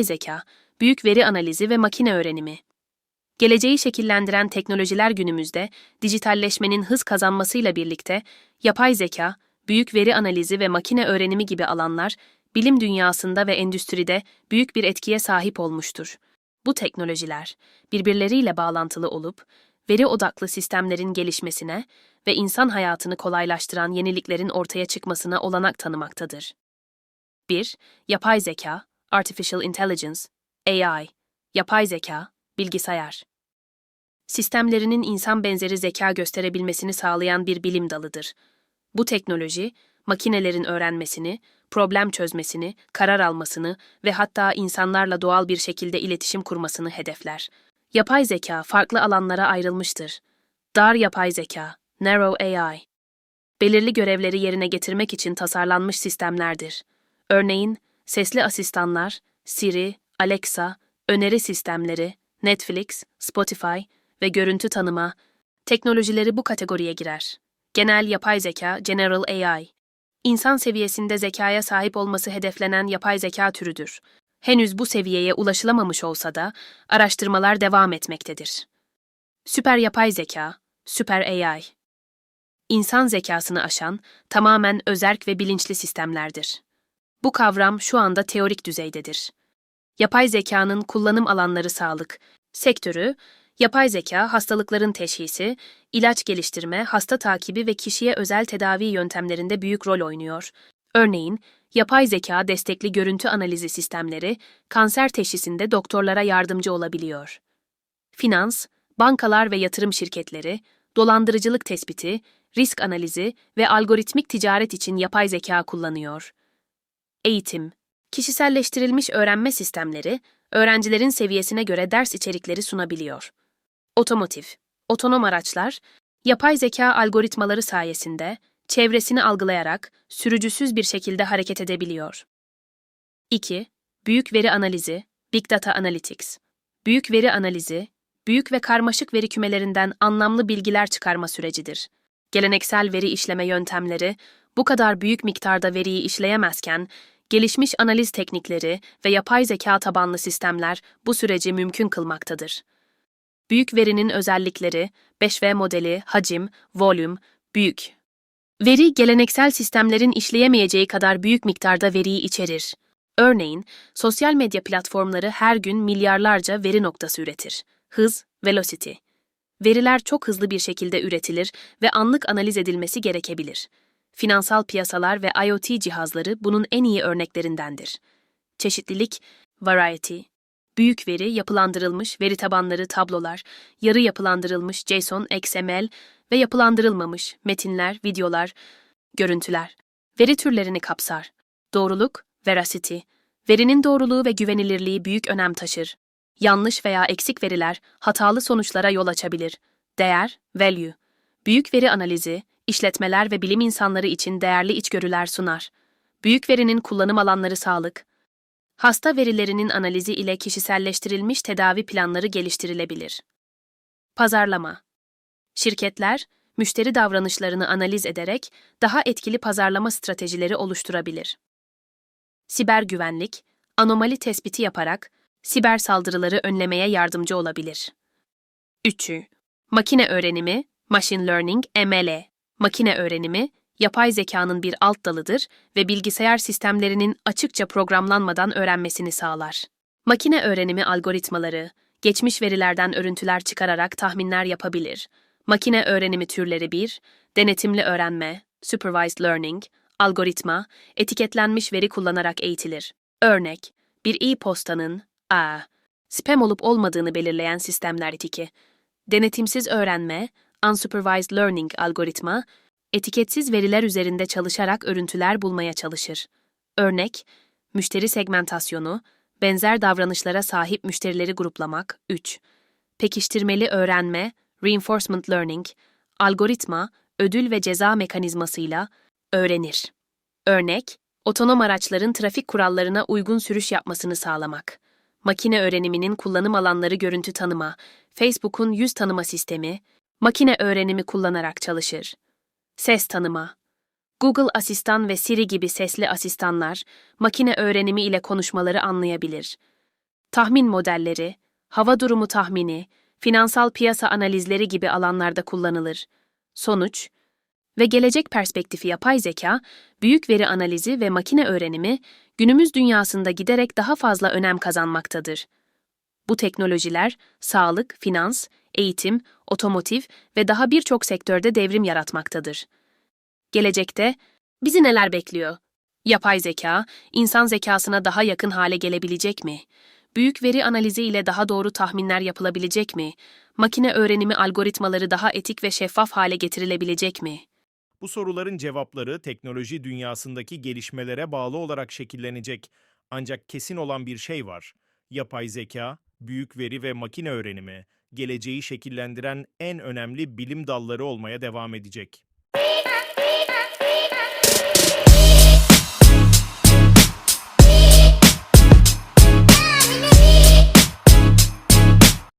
Zeka, büyük veri analizi ve makine öğrenimi. Geleceği şekillendiren teknolojiler günümüzde dijitalleşmenin hız kazanmasıyla birlikte yapay zeka, büyük veri analizi ve makine öğrenimi gibi alanlar bilim dünyasında ve endüstride büyük bir etkiye sahip olmuştur. Bu teknolojiler birbirleriyle bağlantılı olup veri odaklı sistemlerin gelişmesine ve insan hayatını kolaylaştıran yeniliklerin ortaya çıkmasına olanak tanımaktadır. 1. Yapay zeka, Artificial Intelligence, AI, yapay zeka, bilgisayar. Sistemlerinin insan benzeri zeka gösterebilmesini sağlayan bir bilim dalıdır. Bu teknoloji, makinelerin öğrenmesini, problem çözmesini, karar almasını ve hatta insanlarla doğal bir şekilde iletişim kurmasını hedefler. Yapay zeka farklı alanlara ayrılmıştır. Dar yapay zeka, narrow AI, belirli görevleri yerine getirmek için tasarlanmış sistemlerdir. Örneğin, sesli asistanlar, Siri, Alexa, öneri sistemleri, Netflix, Spotify ve görüntü tanıma, teknolojileri bu kategoriye girer. Genel yapay zeka, General AI, insan seviyesinde zekaya sahip olması hedeflenen yapay zeka türüdür. Henüz bu seviyeye ulaşılamamış olsa da araştırmalar devam etmektedir. Süper yapay zeka, Süper AI, insan zekasını aşan, tamamen özerk ve bilinçli sistemlerdir. Bu kavram şu anda teorik düzeydedir. Yapay zekanın kullanım alanları sağlık, sektörü, yapay zeka hastalıkların teşhisi, ilaç geliştirme, hasta takibi ve kişiye özel tedavi yöntemlerinde büyük rol oynuyor. Örneğin, yapay zeka destekli görüntü analizi sistemleri kanser teşhisinde doktorlara yardımcı olabiliyor. Finans, bankalar ve yatırım şirketleri, dolandırıcılık tespiti, risk analizi ve algoritmik ticaret için yapay zeka kullanıyor. Eğitim, kişiselleştirilmiş öğrenme sistemleri, öğrencilerin seviyesine göre ders içerikleri sunabiliyor. Otomotiv, otonom araçlar, yapay zeka algoritmaları sayesinde çevresini algılayarak sürücüsüz bir şekilde hareket edebiliyor. 2. Büyük veri analizi, Big Data Analytics. Büyük veri analizi, büyük ve karmaşık veri kümelerinden anlamlı bilgiler çıkarma sürecidir. Geleneksel veri işleme yöntemleri bu kadar büyük miktarda veriyi işleyemezken, gelişmiş analiz teknikleri ve yapay zeka tabanlı sistemler bu süreci mümkün kılmaktadır. Büyük verinin özellikleri, 5V modeli, hacim, volüm, büyük. Veri, geleneksel sistemlerin işleyemeyeceği kadar büyük miktarda veriyi içerir. Örneğin, sosyal medya platformları her gün milyarlarca veri noktası üretir. Hız, velocity. Veriler çok hızlı bir şekilde üretilir ve anlık analiz edilmesi gerekebilir. Finansal piyasalar ve IoT cihazları bunun en iyi örneklerindendir. Çeşitlilik, variety, büyük veri, yapılandırılmış veri tabanları tablolar, yarı yapılandırılmış JSON, XML ve yapılandırılmamış metinler, videolar, görüntüler. Veri türlerini kapsar. Doğruluk, veracity, verinin doğruluğu ve güvenilirliği büyük önem taşır. Yanlış veya eksik veriler hatalı sonuçlara yol açabilir. Değer, value. Büyük veri analizi, işletmeler ve bilim insanları için değerli içgörüler sunar. Büyük verinin kullanım alanları sağlık. Hasta verilerinin analizi ile kişiselleştirilmiş tedavi planları geliştirilebilir. Pazarlama. Şirketler, müşteri davranışlarını analiz ederek daha etkili pazarlama stratejileri oluşturabilir. Siber güvenlik, anomali tespiti yaparak siber saldırıları önlemeye yardımcı olabilir. 3. Makine öğrenimi, machine learning, ML. Makine öğrenimi, yapay zekanın bir alt dalıdır ve bilgisayar sistemlerinin açıkça programlanmadan öğrenmesini sağlar. Makine öğrenimi algoritmaları, geçmiş verilerden örüntüler çıkararak tahminler yapabilir. Makine öğrenimi türleri 1, denetimli öğrenme, supervised learning, algoritma, etiketlenmiş veri kullanarak eğitilir. Örnek, bir e-postanın A. Spam olup olmadığını belirleyen sistemler etiki. Denetimsiz öğrenme, unsupervised learning algoritma, etiketsiz veriler üzerinde çalışarak örüntüler bulmaya çalışır. Örnek, müşteri segmentasyonu, benzer davranışlara sahip müşterileri gruplamak. 3. Pekiştirmeli öğrenme, reinforcement learning, algoritma, ödül ve ceza mekanizmasıyla öğrenir. Örnek, otonom araçların trafik kurallarına uygun sürüş yapmasını sağlamak. Makine öğreniminin kullanım alanları görüntü tanıma, Facebook'un yüz tanıma sistemi, makine öğrenimi kullanarak çalışır. Ses tanıma. Google Asistan ve Siri gibi sesli asistanlar, makine öğrenimi ile konuşmaları anlayabilir. Tahmin modelleri, hava durumu tahmini, finansal piyasa analizleri gibi alanlarda kullanılır. Sonuç ve gelecek perspektifi yapay zeka, büyük veri analizi ve makine öğrenimi günümüz dünyasında giderek daha fazla önem kazanmaktadır. Bu teknolojiler sağlık, finans, eğitim, otomotiv ve daha birçok sektörde devrim yaratmaktadır. Gelecekte bizi neler bekliyor? Yapay zeka, insan zekasına daha yakın hale gelebilecek mi? Büyük veri analizi ile daha doğru tahminler yapılabilecek mi? Makine öğrenimi algoritmaları daha etik ve şeffaf hale getirilebilecek mi? Bu soruların cevapları teknoloji dünyasındaki gelişmelere bağlı olarak şekillenecek. Ancak kesin olan bir şey var. Yapay zeka, büyük veri ve makine öğrenimi geleceği şekillendiren en önemli bilim dalları olmaya devam edecek.